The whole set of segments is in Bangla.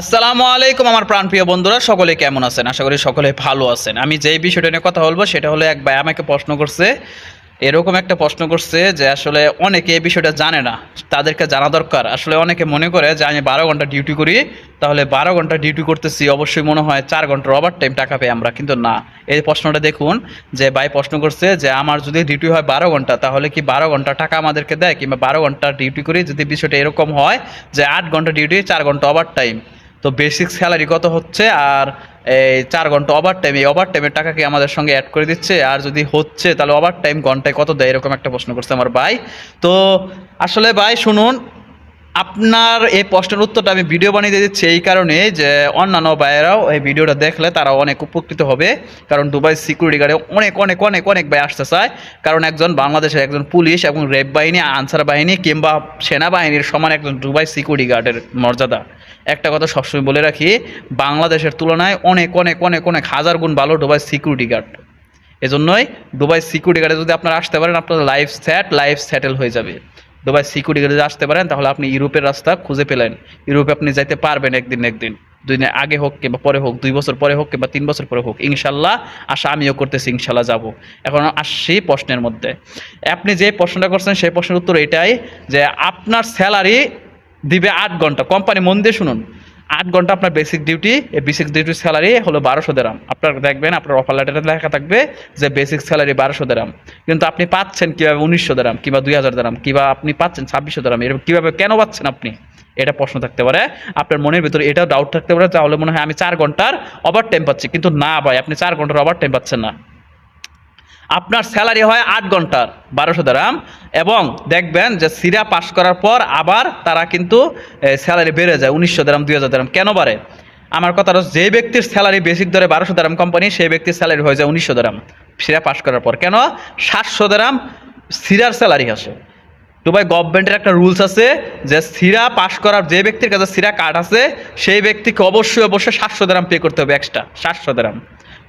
আসসালামু আলাইকুম আমার প্রাণপ্রিয় বন্ধুরা, সকলে কেমন আছেন? আশা করি সকলে ভালো আছেন। আমি যেই বিষয়টা নিয়ে কথা বলব, সেটা হলো এক ভাই আমাকে প্রশ্ন করছে, এরকম একটা প্রশ্ন করছে যে আসলে অনেকে এই বিষয়টা জানে না, তাদেরকে জানা দরকার। আসলে অনেকে মনে করে যে আমি বারো ঘণ্টা ডিউটি করি, তাহলে বারো ঘণ্টা ডিউটি করতেছি, অবশ্যই মনে হয় চার ঘণ্টার ওভার টাইম টাকা পাই আমরা, কিন্তু না। এই প্রশ্নটা দেখুন, যে ভাই প্রশ্ন করছে যে আমার যদি ডিউটি হয় বারো ঘণ্টা, তাহলে কি বারো ঘণ্টা টাকা আমাদেরকে দেয়? কিংবা বারো ঘণ্টা ডিউটি করি যদি বিষয়টা এরকম হয় যে আট ঘণ্টা ডিউটি চার ঘণ্টা ওভার টাইম তো বেসিক স্যালারি কত হচ্ছে? আর এই চার ঘণ্টা ওভার টাইম এই ওভার টাইমের টাকা কি আমাদের সঙ্গে অ্যাড করে দিচ্ছে? আর যদি হচ্ছে, তাহলে ওভার টাইম ঘন্টায় কত দেয়? এরকম একটা প্রশ্ন করছে আমার ভাই। তো আসলে ভাই, শুনুন আপনার এই প্রশ্নের উত্তরটা আমি ভিডিও বানিয়ে দিয়ে দিচ্ছি এই কারণে যে অন্যান্য ভাইয়েরাও এই ভিডিওটা দেখলে তারা অনেক উপকৃত হবে। কারণ দুবাই সিকিউরিটি গার্ডে অনেক অনেক অনেক অনেক ভাই আসতে চায়। কারণ একজন বাংলাদেশের একজন পুলিশ এবং রেড বাহিনী, আনসার বাহিনী কিংবা সেনাবাহিনীর সমান একজন দুবাই সিকিউরিটি গার্ডের মর্যাদা। একটা কথা সবসময় বলে রাখি, বাংলাদেশের তুলনায় অনেক অনেক অনেক অনেক হাজার গুণ ভালো দুবাই সিকিউরিটি গার্ড এজন্যই দুবাই সিকিউরিটি গার্ডে যদি আপনারা আসতে পারেন আপনার লাইফ সেট লাইফ সেটেল হয়ে যাবে। দুবাই সিকিউরিটি গার্ডে আসতে পারেন, তাহলে আপনি ইউরোপের রাস্তা খুঁজে পেলেন। ইউরোপে আপনি যাইতে পারবেন একদিন একদিন। দুই আগে হোক কিংবা পরে হোক, দুই বছর পরে হোক কিংবা তিন বছর পরে হোক, ইনশাল্লাহ আশা আমিও করতেছি, ইনশাল্লাহ যাব। এখন আসছি প্রশ্নের মধ্যে। আপনি যে প্রশ্নটা করছেন, সেই প্রশ্নের উত্তর এটাই যে, আপনার স্যালারি দিবে আট ঘণ্টা। কোম্পানি মন দিয়ে শুনুন। আট ঘণ্টা আপনার বেসিক ডিউটি এই বেসিক ডিউটির স্যালারি হলো বারোশো দেরাম আপনার দেখবেন, আপনার অফার লেটারে লেখা থাকবে যে বেসিক স্যালারি বারোশো দেরাম কিন্তু আপনি পাচ্ছেন কীভাবে উনিশশো দেরাম কিংবা দুই হাজার দেরাম কিংবা আপনি পাচ্ছেন ছাব্বিশশো দেরাম এরকম কীভাবে কেন পাচ্ছেন আপনি? এটা প্রশ্ন থাকতে পারে। আপনার মনের ভিতরে এটাও ডাউট থাকতে পারে, তাহলে মনে হয় আমি চার ঘণ্টার ওভার টাইম পাচ্ছি। কিন্তু না ভাই, আপনি চার ঘণ্টার ওভার টাইম পাচ্ছেন না। আপনার স্যালারি হয় আট ঘণ্টার, বারোশো দারাম এবং দেখবেন যে সিরা পাস করার পর আবার তারা কিন্তু স্যালারি বেড়ে যায়, উনিশশো দারাম দুই হাজার দারাম কেন বাড়ে? আমার কথা যে ব্যক্তির স্যালারি বেসিক ধরে বারোশো দারাম কোম্পানি সেই ব্যক্তির স্যালারি হয়ে যায় উনিশশো দারাম সিরা পাস করার পর। কেন? সাতশো দারাম সিরার স্যালারি আসে। দুবাই গভর্নমেন্টের একটা রুলস আছে যে সিরা পাস করার যে ব্যক্তির কাছে সিরা কার্ড আছে, সেই ব্যক্তিকে অবশ্যই অবশ্যই সাতশো দারাম পে করতে হবে এক্সট্রা সাতশো দারাম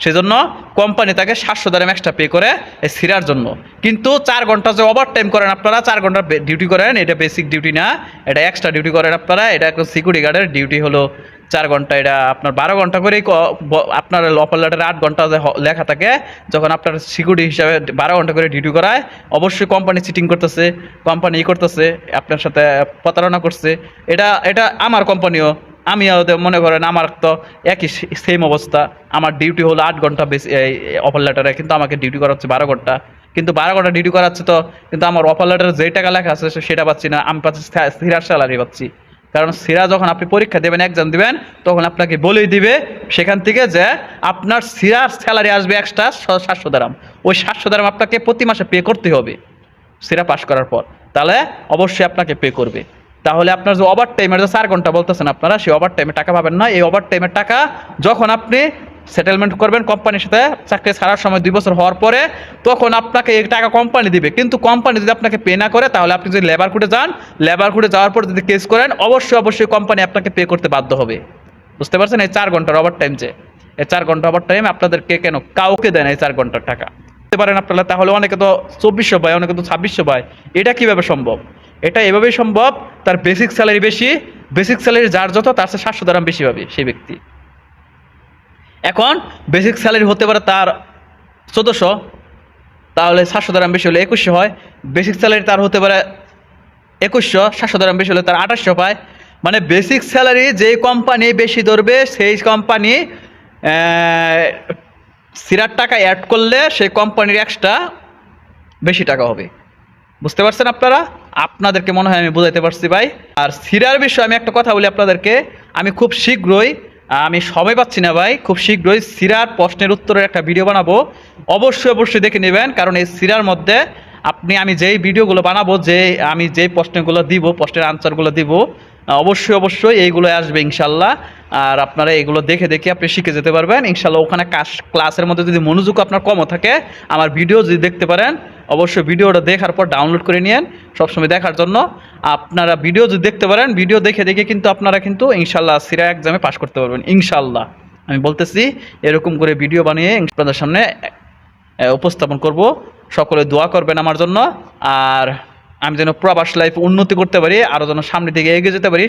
সেজন্য কোম্পানি তাকে সাতশো দারাম এক্সট্রা পে করে সিরার জন্য। কিন্তু চার ঘণ্টা যে ওভার টাইম করেন আপনারা, চার ঘণ্টা ডিউটি করেন, এটা বেসিক ডিউটি না, এটা এক্সট্রা ডিউটি করেন আপনারা, এটা সিকিউরিটি গার্ডের ডিউটি হলো চার ঘণ্টা, এটা আপনার বারো ঘণ্টা করেই আপনার অফার লেটারে আট ঘণ্টা লেখা থাকে, যখন আপনার সিকিউরিটি হিসাবে বারো ঘণ্টা করে ডিউটি করায়, অবশ্যই কোম্পানি চিটিং করতেছে কোম্পানি ই করতেছে, আপনার সাথে প্রতারণা করছে। এটা এটা আমার কোম্পানিও আমি মনে করেন আমার তো একই সেম অবস্থা। আমার ডিউটি হলো আট ঘণ্টা বেশি অফার লেটারে কিন্তু আমাকে ডিউটি করা হচ্ছে বারো ঘণ্টা। কিন্তু বারো ঘণ্টা ডিউটি করাচ্ছে তো, কিন্তু আমার অফার লেটারে যেই টাকা লেখা আছে সেটা পাচ্ছি না। আমি পাচ্ছি সিরার স্যালারি পাচ্ছি। কারণ সিরা যখন আপনি পরীক্ষা দেবেন এক্সাম দিবেন, তখন আপনাকে বলেই দিবে সেখান থেকে যে আপনার সিরার স্যালারি আসবে এক্সট্রা সাতশো দারাম ওই সাতশো দারাম আপনাকে প্রতি মাসে পে করতে হবে। সিরা পাস করার পর। তাহলে অবশ্যই আপনাকে পে করবে। তাহলে আপনার যে ওভার টাইমের যে চার ঘণ্টা বলতেছেন আপনারা, সেই ওভার টাইমে টাকা পাবেন না। এই ওভার টাইমের টাকা যখন আপনি সেটেলমেন্ট করবেন কোম্পানির সাথে চাকরি ছাড়ার সময় দুই বছর হওয়ার পরে, তখন আপনাকে এই টাকা কোম্পানি দিবে। কিন্তু কোম্পানি যদি আপনাকে পে না করে, তাহলে আপনি যদি লেবার কোর্টে যান লেবার কোর্টে যাওয়ার পর যদি কেস করেন, অবশ্যই অবশ্যই কোম্পানি আপনাকে পে করতে বাধ্য হবে। বুঝতে পারছেন? এই চার ঘণ্টার ওভার টাইম যে, এই চার ঘণ্টা ওভার টাইম আপনাদেরকে কেন কাউকে দেন এই চার ঘণ্টার টাকা? বুঝতে পারেন আপনারা? তাহলে অনেকে তো চব্বিশশো পায় অনেকে তো ছাব্বিশশো পায় এটা কীভাবে সম্ভব? এটা এভাবেই সম্ভব, তার বেসিক স্যালারি বেশি বেসিক স্যালারি যার যত, তার চেয়ে সাতশো দাম বেশি পাবে সেই ব্যক্তি। এখন বেসিক স্যালারি হতে পারে তার চোদ্দোশো, তাহলে সাতশো দাম বেশি হলে একুশশো হয়। বেসিক স্যালারি তার হতে পারে একুশশো, সাতশো দাম বেশি হলে তার আঠাশশো পায়। মানে বেসিক স্যালারি যেই কোম্পানি বেশি ধরবে, সেই কোম্পানি সিরার টাকা অ্যাড করলে সেই কোম্পানির এক্সট্রা বেশি টাকা হবে। বুঝতে পারছেন আপনারা? আপনাদেরকে মনে হয় আমি বোঝাইতে পারছি ভাই। আর সিরার বিষয়ে আমি একটা কথা বলি আপনাদেরকে। আমি খুব শীঘ্রই, আমি সময় পাচ্ছি না ভাই, খুব শীঘ্রই সিরার প্রশ্নের উত্তরের একটা ভিডিও বানাবো। অবশ্যই অবশ্যই দেখে নেবেন, কারণ এই সিরার মধ্যে আপনি, আমি যেই ভিডিওগুলো বানাবো, যে আমি যেই প্রশ্নগুলো দিব, প্রশ্নের আনসারগুলো দিব, অবশ্যই অবশ্যই এইগুলো আসবে ইনশাল্লাহ। আর আপনারা এগুলো দেখে দেখে আপনি শিখে যেতে পারবেন। ইনশাল্লাহ ওখানে ক্লাসের মধ্যে যদি মনোযোগ আপনার কমও থাকে, আমার ভিডিও যদি দেখতে পারেন অবশ্যই ভিডিওটা দেখার পর ডাউনলোড করে নিয়েন। সবসময় দেখার জন্য। আপনারা ভিডিও যদি দেখতে পারেন ভিডিও দেখে দেখে কিন্তু আপনারা কিন্তু ইনশাল্লাহ সিরা এক্সামে পাশ করতে পারবেন, ইনশাল্লাহ। আমি বলতেছি, এরকম করে ভিডিও বানিয়ে আপনাদের সামনে উপস্থাপন করব। সকলে দোয়া করবেন আমার জন্য। আর আমি যেন প্রবাস লাইফ উন্নতি করতে পারি আরও যেন সামনের দিকে এগিয়ে যেতে পারি।